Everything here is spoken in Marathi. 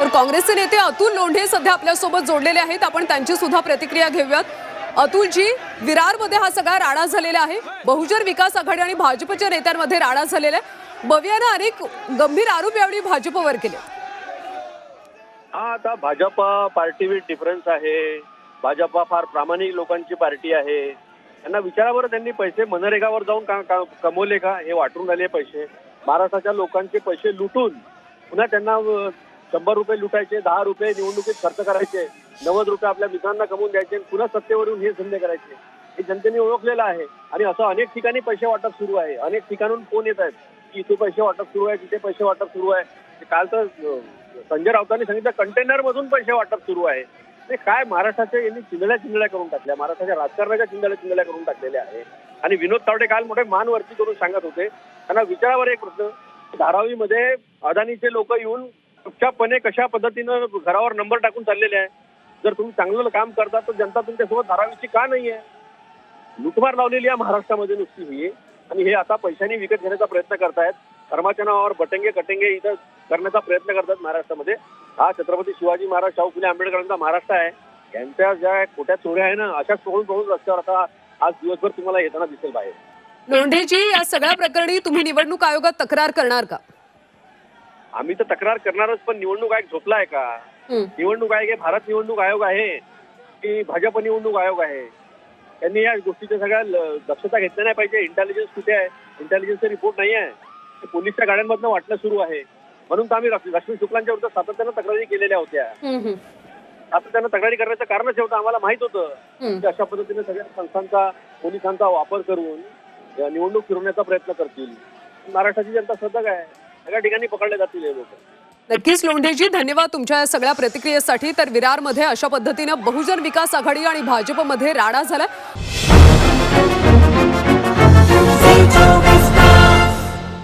तर काँग्रेसचे नेते अतुल लोंढे सध्या आपल्यासोबत जोडलेले आहेत. आपण त्यांची सुद्धा प्रतिक्रिया घेऊयात. अतुलजी विरारमध्ये हा सगळा राडा झालेला आहे. बहुजन विकास आघाडी आणि भाजपच्या नेत्यांमध्ये राडा झालेला आहे. बवियानं अनेक गंभीर आरोप यावेळी भाजपवर केले. हा आता भाजपा पार्टी विथ डिफरन्स आहे. भाजपा फार प्रामाणिक लोकांची पार्टी आहे. त्यांना विचारावर त्यांनी पैसे मनरेगावर जाऊन का, का कमवले का? हे वाटून आले पैसे. महाराष्ट्राच्या लोकांचे पैसे लुटून पुन्हा त्यांना शंभर रुपये लुटायचे दहा रुपये निवडणुकीत खर्च करायचे नव्वद रुपये आपल्या मित्रांना कमवून द्यायचे आणि पुन्हा सत्तेवरून हे धंदे करायचे. हे जनतेने ओळखलेलं आहे आणि असं अनेक ठिकाणी पैसे वाटप सुरू आहे. अनेक ठिकाणून फोन येत आहेत की इथे पैसे वाटप सुरू आहे तिथे पैसे वाटप सुरू आहे. काल तर संजय राऊतांनी सांगितलं कंटेनर मधून पैसे वाटप सुरू आहे. ते काय महाराष्ट्राच्या यांनी चिंधड्या चिंधड्या करून टाकल्या महाराष्ट्राच्या राजकारणाच्या चिंधड्या चिंधड्या करून टाकलेल्या आहे. आणि विनोद तावडे काल मोठे मानवरती करून सांगत होते. त्यांना विचारावर एक प्रश्न धारावीमध्ये अदानीचे लोक येऊन चुपचापपणे कशा पद्धतीनं घरावर नंबर टाकून चाललेले आहे? जर तुम्ही चांगलं काम करता तर जनता तुमच्यासोबत धारावीची का नाही आहे? लुटमार लावलेली आहे महाराष्ट्रामध्ये नुसती ही आणि हे आता पैशांनी विकत घेण्याचा प्रयत्न करतायत. कर्माच्या नावावर बटंगे कटंगे इथं करण्याचा प्रयत्न करतात महाराष्ट्रामध्ये. हा छत्रपती शिवाजी महाराज शाहू फुले आंबेडकरांचा महाराष्ट्र आहे. त्यांच्या ज्या खोट्या चोऱ्या आहे ना अशा सोडून सोडून रस्त्यावर आता आज दिवसभर तुम्हाला येताना दिसेल बाहेर. लोंढेजी या सगळ्या प्रकरणी तुम्ही निवडणूक आयोगात तक्रार करणार का? आम्ही तर तक्रार करणारच पण निवडणूक आयोग झोपलाय का? हं. निवडणूक आयोग हे भारत निवडणूक आयोग आहे की भाजप निवडणूक आयोग आहे. त्यांनी या गोष्टीच्या सगळ्या दक्षता घेतल्या नाही पाहिजे इंटेलिजन्स कुठे आहे? इंटेलिजन्सचा रिपोर्ट नाही आहे. पोलीसच्या गाड्यांमधनं वाटणं सुरू आहे. म्हणून तर आम्ही लक्ष्मी शुक्लांच्या विरुद्ध सातत्यानं तक्रारी केलेल्या होत्या. सातत्यानं तक्रारी करण्याचं कारणच होतं आम्हाला माहीत होतं. की अशा पद्धतीने सगळ्या संस्थांचा पोलिसांचा वापर करून निवडणूक फिरवण्याचा प्रयत्न करतील. महाराष्ट्राची जनता सतर्क आहे. सगळ्या ठिकाणी पकडले जातील हे लोक. नक्कीच लोंढेजी धन्यवाद तुमच्या या सगळ्या प्रतिक्रियेसाठी. तर विरारमध्ये अशा पद्धतीनं बहुजन विकास आघाडी आणि भाजपमध्ये राडा झाला